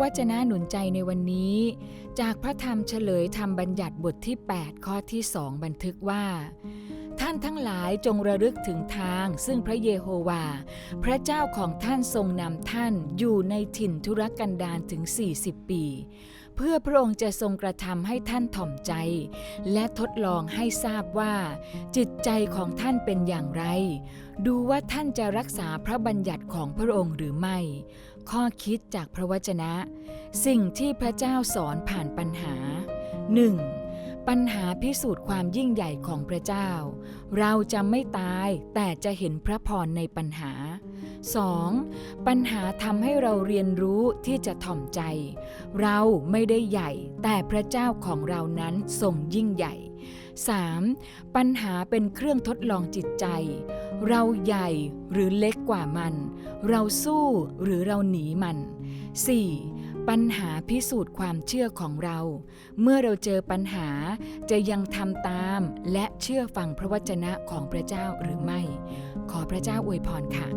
วจนะหนุนใจในวันนี้ จากพระธรรมเฉลยธรรมบัญญัติบทที่ 8 ข้อที่สองบันทึกว่า ท่านทั้งหลายจงระลึกถึงทาง ซึ่งพระเยโฮวา พระเจ้าของท่านทรงนำท่านอยู่ในถิ่นธุรกันดารถึง 40 ปีเพื่อพระองค์จะทรงกระทำให้ท่านถ่อมใจ และทดลองให้ทราบว่า จิตใจของท่านเป็นอย่างไร ดูว่าท่านจะรักษาพระบัญญัติของพระองค์หรือไม่ ข้อคิดจากพระวจนะ สิ่งที่พระเจ้าสอนผ่านปัญหา 1. ปัญหาพิสูจน์ความยิ่งใหญ่ของพระเจ้า เราจะไม่ตายแต่จะเห็นพระพรในปัญหา 2. ปัญหาทำให้เราเรียนรู้ที่จะถ่อมใจ เราไม่ได้ใหญ่แต่พระเจ้าของเรานั้นทรงยิ่งใหญ่ 3. ปัญหาเป็นเครื่องทดลองจิตใจ เราใหญ่หรือเล็กกว่ามัน เราสู้หรือเราหนีมัน 4. ปัญหาพิสูจน์ความเชื่อของเรา เมื่อเราเจอปัญหาจะยังทำตามและเชื่อฟังพระวจนะของพระเจ้าหรือไม่ ขอพระเจ้าอวยพรค่ะ